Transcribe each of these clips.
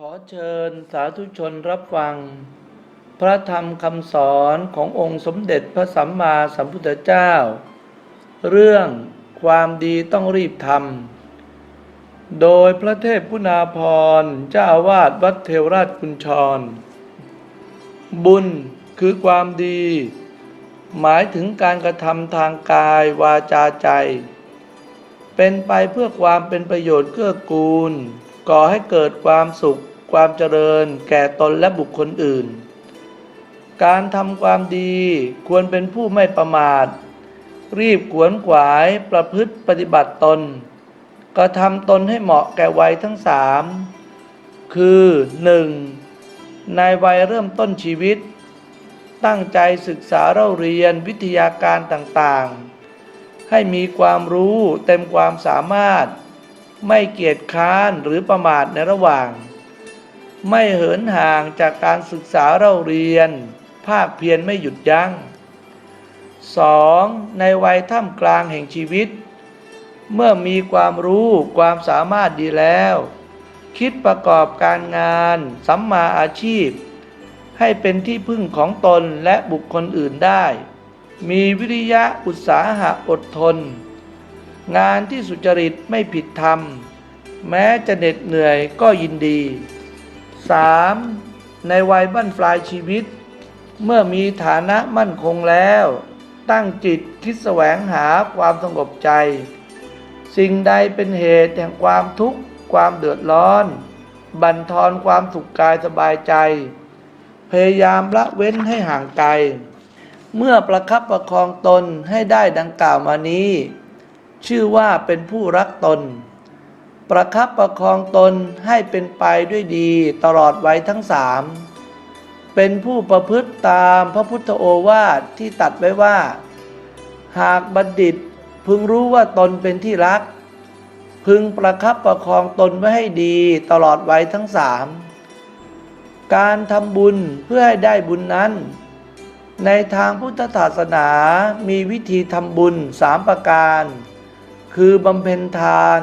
ขอเชิญสาธุชนรับฟัง พระธรรมคำสอนขององค์สมเด็จพระสัมมาสัมพุทธเจ้า เรื่องความดีต้องรีบทำโดยพระเทพพุนาพรเจ้าอาวาสวัดเทวราชกุญชร บุญคือความดี หมายถึงการกระทำทางกายวาจาใจ เป็นไปเพื่อความเป็นประโยชน์เกื้อกูล ก่อให้เกิดความสุข ความเจริญ แก่ตนและบุคคลอื่น การทำความดีควรเป็นผู้ไม่ประมาท รีบขวนขวายประพฤติปฏิบัติตนกระทำตนให้เหมาะแก่วัยทั้งสามคือ 1. ในวัยเริ่มต้นชีวิต ตั้งใจศึกษาเล่าเรียนวิทยาการต่างๆ ให้มีความรู้เต็มความสามารถ ไม่เกียจค้านหรือประมาทในระหว่าง ไม่เหินห่างจากการศึกษาเล่าเรียน ภาคเพียรไม่หยุดยัง้ง 2. ในวัยท่ามกลางแห่งชีวิต เมื่อมีความรู้ความสามารถดีแล้ว คิดประกอบการงานสัมมาอาชีพ ให้เป็นที่พึ่งของตนและบุคคลอื่นได้ มีวิริยะอุตสาหะอดทน งานที่สุจริตไม่ผิดธรรม แม้จะเหน็ดเหนื่อยก็ยินดี 3. ในวัยบั้นปลายชีวิต เมื่อมีฐานะมั่นคงแล้ว ตั้งจิตคิดแสวงหาความสงบใจ สิ่งใดเป็นเหตุแห่งความทุกข์ความเดือดร้อน บั่นทอนความสุขกายสบายใจ พยายามละเว้นให้ห่างไกล เมื่อประคับประคองตนให้ได้ดังกล่าวมานี้ ชื่อว่าเป็นผู้รักตน ประคับประคองตนให้เป็นไปด้วยดีตลอดไว้ทั้งสามเป็นผู้ประพฤติตามพระพุทธโอวาทที่ตัดไว้ว่า หากบัณฑิตพึงรู้ว่าตนเป็นที่รัก พึงประคับประคองตนไว้ให้ดีตลอดไว้ทั้งสามการทำบุญเพื่อให้ได้บุญนั้น ในทางพุทธศาสนามีวิธีทำบุญสามประการ คือบำเพ็ญทาน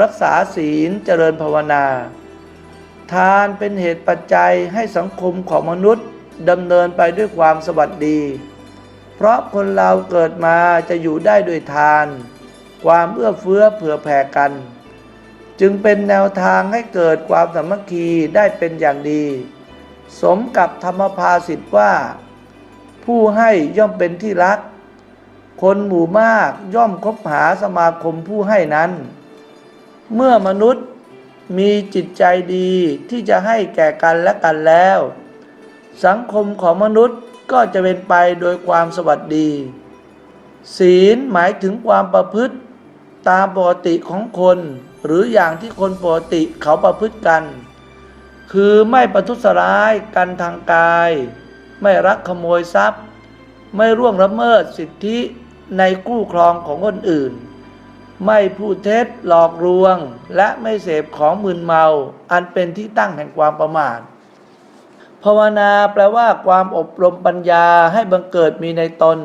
รักษาศีลเจริญภาวนา ทานเป็นเหตุปัจจัยให้สังคมของมนุษย์ดำเนินไปด้วยความสวัสดี เพราะคนเราเกิดมาจะอยู่ได้ด้วยทาน ความเอื้อเฟื้อเผื่อแผ่กัน จึงเป็นแนวทางให้เกิดความสามัคคีได้เป็นอย่างดี สมกับธรรมภาสิทธว่า ผู้ให้ย่อมเป็นที่รัก คนหมู่มากย่อมคบหาสมาคมผู้ให้นั้น เมื่อมนุษย์มีจิตใจดีที่จะให้แก่กันและกันแล้ว สังคมของมนุษย์ก็จะเป็นไปโดยความสวัสดี ศีลหมายถึงความประพฤติตามปกติของคน หรืออย่างที่คนปกติเขาประพฤติกัน คือไม่ประทุษร้ายกันทางกาย ไม่รักขโมยทรัพย์ ไม่ร่วงละเมิดสิทธิ ในกู้ครองของคนอื่น ไม่พูดเท็จหลอกลวง และไม่เสพของมึนเมา อันเป็นที่ตั้งแห่งความประมาทภาวนาแปลว่าความอบรมปัญญาให้บังเกิดมีในตน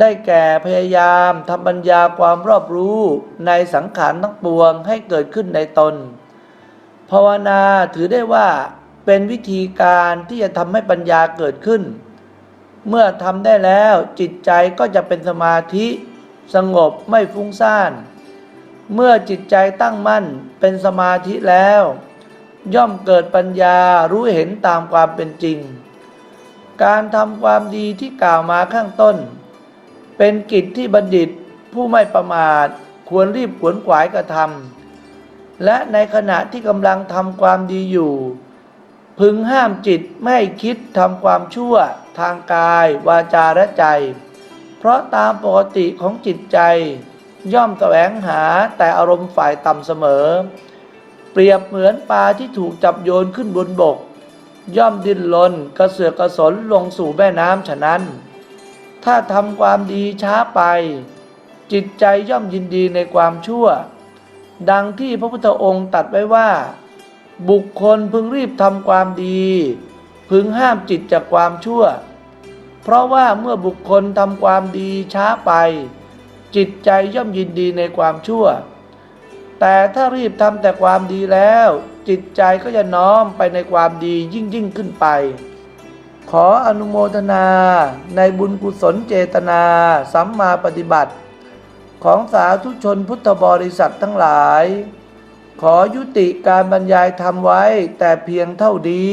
ได้แก่พยายามทำปัญญาความรอบรู้ในสังขารทั้งปวงให้เกิดขึ้นในตน ภาวนาถือได้ว่าเป็นวิธีการที่จะทำให้ปัญญาเกิดขึ้น เมื่อทำได้แล้วจิตใจก็จะเป็นสมาธิสงบไม่ฟุ้งซ่าน เมื่อจิตใจตั้งมั่นเป็นสมาธิแล้ว ย่อมเกิดปัญญารู้เห็นตามความเป็นจริง การทำความดีที่กล่าวมาข้างต้น เป็นกิจที่บัณฑิตผู้ไม่ประมาทควรรีบขวนขวายกระทำและในขณะที่กำลังทำความดีอยู่ พึงห้ามจิตไม่คิดทำความชั่วทางกาย วาจาและใจ เพราะตามปกติของจิตใจ ย่อมแสวงหาแต่อารมณ์ฝ่ายต่ำเสมอ เปรียบเหมือนปลาที่ถูกจับโยนขึ้นบนบก ย่อมดิ้นรนกระเสือกกระสนลงสู่แม่น้ำฉะนั้น ถ้าทำความดีช้าไป จิตใจย่อมยินดีในความชั่ว ดังที่พระพุทธองค์ตัดไว้ว่า บุคคลพึงรีบทำความดี พึงห้ามจิตจากความชั่ว เพราะว่าเมื่อบุคคลทำความดีช้าไป จิตใจย่อมยินดีในความชั่ว แต่ถ้ารีบทำแต่ความดีแล้ว จิตใจก็จะน้อมไปในความดียิ่งยิ่งขึ้นไป ขออนุโมทนาในบุญกุศลเจตนาสัมมาปฏิบัติ ของสาธุชนพุทธบริษัททั้งหลาย ขอยุติการบรรยายธรรมไว้แต่เพียงเท่าดี